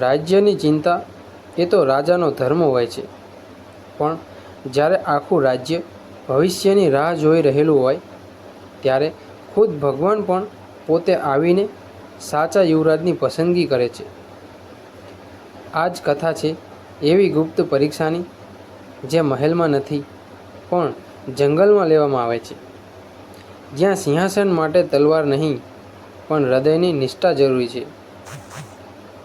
રાજ્યની ચિંતા એ તો રાજાનો ધર્મ હોય છે. પણ જ્યારે આખું રાજ્ય ભવિષ્યની રાહ જોઈ રહેલું હોય, ત્યારે ખુદ ભગવાન પણ પોતે આવીને સાચા યુવરાજની પસંદગી કરે છે. આ જ કથા છે એવી ગુપ્ત પરીક્ષાની, જે મહેલમાં નથી, પણ જંગલમાં લેવામાં આવે છે. જ્યાં સિંહાસન માટે તલવાર નહીં, પણ હૃદયની નિષ્ઠા જરૂરી છે.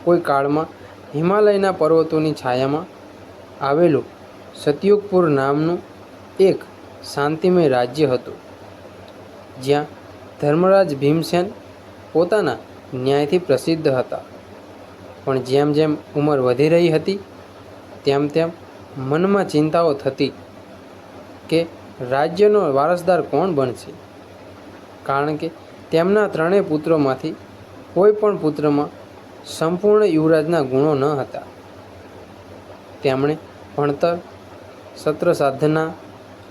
કોઈ કાળમાં હિમાલયના પર્વતોની છાયામાં આવેલું સતયુગપુર નામનું એક શાંતિમય રાજ્ય હતું, જ્યાં ધર્મરાજ ભીમસેન પોતાના ન્યાયથી પ્રસિદ્ધ હતા. પણ જેમ જેમ ઉંમર વધી રહી હતી, તેમ તેમ મનમાં ચિંતાઓ થતી કે રાજ્યનો વારસદાર કોણ બનશે? કારણ કે તેમના ત્રણેય પુત્રોમાંથી કોઈ પણ પુત્રમાં સંપૂર્ણ યુવરાજના ગુણો ન હતા. તેમણે ભણતર સત્ર સાધના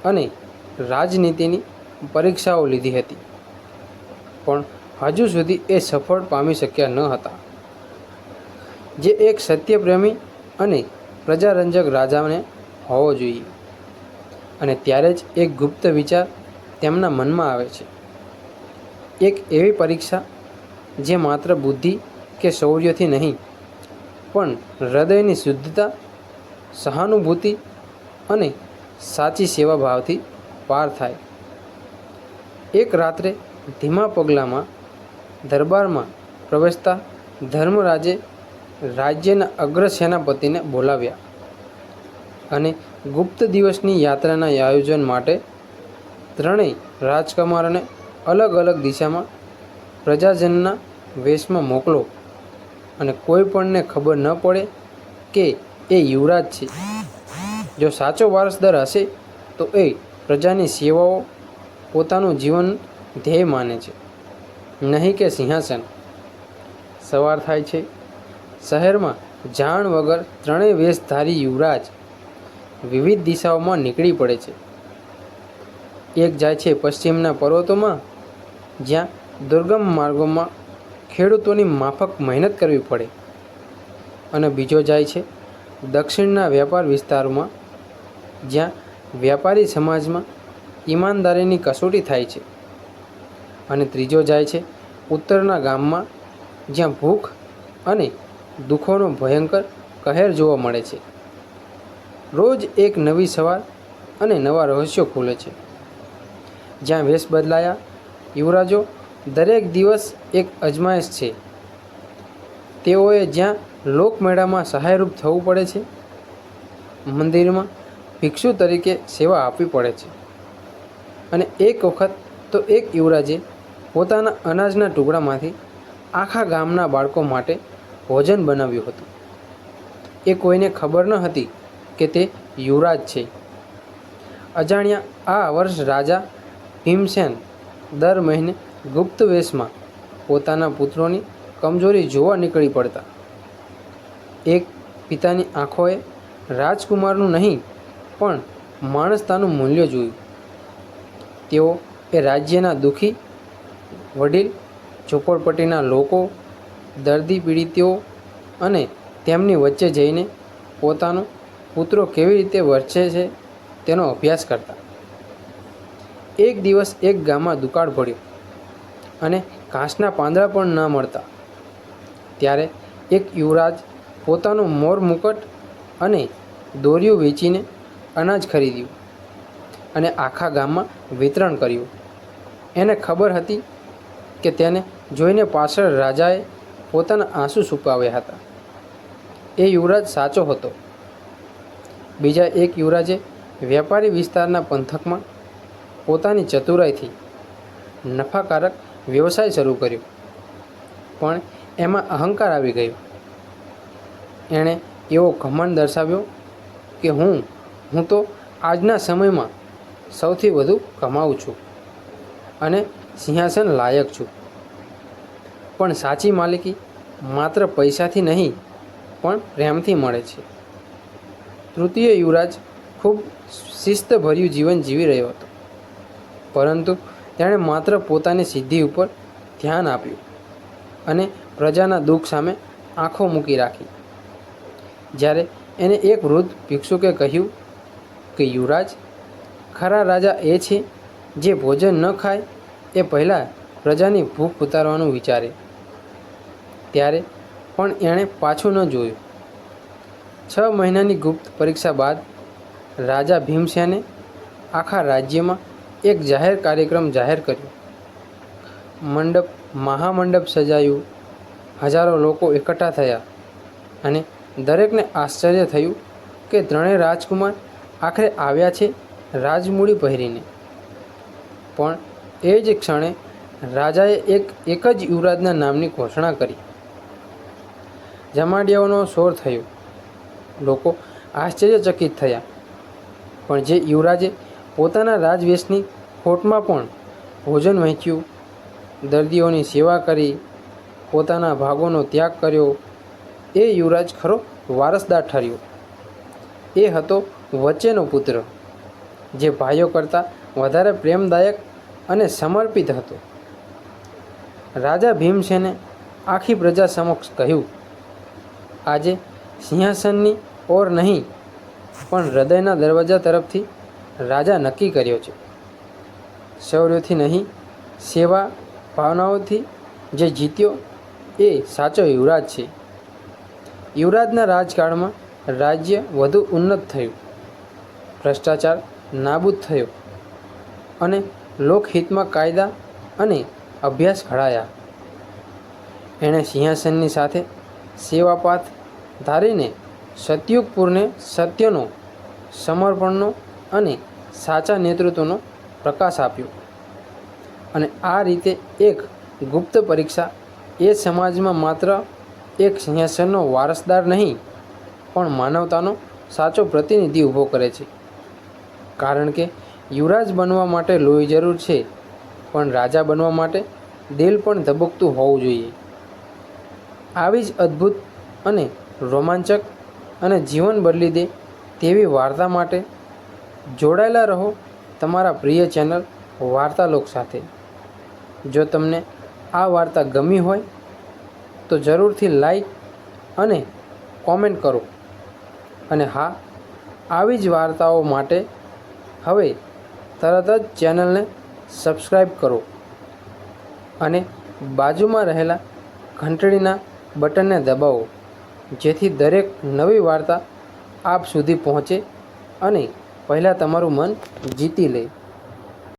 અને રાજનીતિની પરીક્ષાઓ લીધી હતી. પણ હજુ સુધી એ સફળ પામી શક્યા ન હતા. જે એક સત્યપ્રેમી અને પ્રજારંજક રાજાને હોવો જોઈએ. અને ત્યારે જ એક ગુપ્ત વિચાર તેમના મનમાં આવે છે. એક એવી પરીક્ષા જે માત્ર બુદ્ધિ કે શૌર્યથી નહીં, પણ હૃદયની શુદ્ધતા, સહાનુભૂતિ અને સાચી સેવાભાવથી પાર થાય. એક રાત્રે ધીમા પગલામાં દરબારમાં પ્રવેશતા ધર્મરાજે રાજ્યના અગ્ર સેનાપતિને બોલાવ્યા અને ગુપ્ત દિવસની યાત્રાના આયોજન માટે ત્રણેય રાજકુમારોને અલગ અલગ દિશામાં પ્રજાજનના વેશમાં મોકલો. અને કોઈ પણને ખબર ન પડે કે એ યુવરાજ છે. જો સાચો વારસદાર હશે, તો એ પ્રજાની સેવાઓ પોતાનું જીવન ધ્યેય માને છે. નહીં કે સિંહાસન. સવાર થાય છે. શહેરમાં જાણ વગર ત્રણેય વેશધારી યુવરાજ વિવિધ દિશાઓમાં નીકળી પડે છે. એક જાય છે પશ્ચિમના પર્વતોમાં, જ્યાં દુર્ગમ માર્ગોમાં ખેડૂતોની માફક મહેનત કરવી પડે. અને બીજો જાય છે, દક્ષિણના વ્યાપાર વિસ્તારોમાં, જ્યાં વ્યાપારી સમાજમાં ઈમાનદારીની કસોટી થાય છે. અને ત્રીજો જાય છે, ઉત્તરના ગામમાં, જ્યાં ભૂખ અને દુઃખોનો ભયંકર કહેર જોવા મળે છે. રોજ એક નવી સવાર અને નવા રહસ્યો ખુલે છે. જ્યાં વેશ બદલાયા યુવરાજો દરેક દિવસ એક અજમાયશ છે. તેઓએ જ્યાં લોકમેળામાં સહાયરૂપ થવું પડે છે, મંદિરમાં ભિક્ષુ તરીકે સેવા આપવી પડે છે. અને એક વખત તો એક યુવરાજે પોતાના અનાજના ટુકડામાંથી આખા ગામના બાળકો માટે ભોજન બનાવ્યું હતું. એ કોઈને ખબર ન હતી કે તે યુવરાજ છે. અજાણ્યા આ વર્ષ રાજા ભીમસેન દર મહિને ગુપ્ત વેશમાં પોતાના પુત્રોની કમજોરી જોવા નીકળી પડતા. એક પિતાની આંખોએ રાજકુમારનું નહીં, પણ માણસતાનું મૂલ્ય જોયું. તેઓ એ રાજ્યના દુઃખી વડીલ, ઝોપડપટ્ટીના લોકો, દર્દી પીડિતોઓ અને તેમની વચ્ચે જઈને પોતાનો પુત્રો કેવી રીતે વર્તે છે તેનો અભ્યાસ કરતા. એક દિવસ એક ગામમાં દુકાળ પડ્યો. અને ઘાસના પાંદડા પણ ન મળતા. ત્યારે એક યુવરાજ પોતાનું મોર મુકટ અને દોરીઓ વેચીને અનાજ ખરીદ્યું અને આખા ગામમાં વિતરણ કર્યું. એને ખબર હતી કે તેને જોઈને પાછળ રાજાએ પોતાના આંસુ છુપાવ્યા હતા. એ યુવરાજ સાચો હતો. બીજા એક યુવરાજે વેપારી વિસ્તારના પંથકમાં પોતાની ચતુરાઈથી નફાકારક વ્યવસાય શરૂ કર્યો. પણ એમાં અહંકાર આવી ગયો. એણે એવો ઘમંડ દર્શાવ્યો કે હું હું તો આજના સમયમાં સૌથી વધુ કમાઉં છું અને સિંહાસન લાયક છું. પણ સાચી માલિકી માત્ર પૈસાથી નહીં, પણ પ્રેમથી મળે છે. તૃતીય યુવરાજ ખૂબ શિસ્તભર્યું જીવન જીવી રહ્યો હતો. પરંતુ તેણે માત્ર પોતાની સિદ્ધિ ઉપર ધ્યાન આપ્યું અને પ્રજાના દુઃખ સામે આંખો મૂકી રાખી. જ્યારે એને એક વૃદ્ધ ભિક્ષુકે કહ્યું કે, યુવરાજ, ખરા રાજા એ છે જે ભોજન ન ખાય એ પહેલાં પ્રજાની ભૂખ ઉતારવાનું વિચારે. ત્યારે પણ એણે પાછું ન જોયું. છ મહિનાની ગુપ્ત પરીક્ષા બાદ રાજા ભીમસેને આખા રાજ્યમાં એક જાહેર કાર્યક્રમ જાહેર કર્યો. મંડપ, મહામંડપ સજાયું. હજારો લોકો એકઠા થયા અને દરેકને આશ્ચર્ય થયું કે ત્રણેય રાજકુમાર આખરે આવ્યા છે રાજમૂડી પહેરીને. પણ એ જ ક્ષણે રાજાએ એક એક જ યુવરાજના નામની ઘોષણા કરી. જમાડિયાઓનો શોર થયો. લોકો આશ્ચર્યચકિત થયા. પણ જે યુવરાજે પોતાના રાજવેશની ખોટમાં પણ ભોજન વહેંચ્યું. દર્દીઓની સેવા કરી, પોતાના ભાગોનો ત્યાગ કર્યો. એ યુવરાજ ખરો વારસદાર ઠર્યો. એ હતો વચ્ચેનો પુત્ર, જે ભાઈઓ કરતાં વધારે પ્રેમદાયક અને સમર્પિત હતો. રાજા ભીમસેને આખી પ્રજા સમક્ષ કહ્યું, આજે સિંહાસનની ઓર નહીં, પણ હૃદયના દરવાજા તરફથી રાજા નક્કી કર્યો છે. શૌર્યથી નહીં, સેવા ભાવનાઓથી જે જીત્યો એ સાચો યુવરાજ છે. યુવરાજના રાજકાળમાં રાજ્ય વધુ ઉન્નત થયું. ભ્રષ્ટાચાર નાબૂદ થયો અને લોકહિતમાં કાયદા અને અભ્યાસ ઘડાયા. એણે સિંહાસનની સાથે સેવાપાથ ધારીને સતયુગપુરને સત્યનો, સમર્પણનો અને સાચા નેતૃત્વનો પ્રકાશ આપ્યો. અને આ રીતે એક ગુપ્ત પરીક્ષા એ સમાજમાં માત્ર એક સિંહાસનનો વારસદાર નહીં, પણ માનવતાનો સાચો પ્રતિનિધિ ઊભો કરે છે. કારણ કે યુવરાજ બનવા માટે લોહી જરૂર છે, પણ રાજા બનવા માટે દિલ પણ ધબકતું હોવું જોઈએ. આવી જ અદ્ભુત અને રોમાંચક અને જીવન બદલી દે તેવી વાર્તા માટે જોડાયેલા રહો તમારા પ્રિય ચેનલ વાર્તાલોક સાથે. જો તમને આ વાર્તા ગમી હોય, તો જરૂરથી લાઈક અને કોમેન્ટ કરો. અને હા, આવી જ વાર્તાઓ માટે હવે તરત જ ચેનલને સબસ્ક્રાઈબ કરો. અને બાજુમાં રહેલા ઘંટડીના બટનને દબાવો, જેથી દરેક નવી વાર્તા આપ સુધી પહોંચે અને પહેલાં તમારું મન જીતી લે.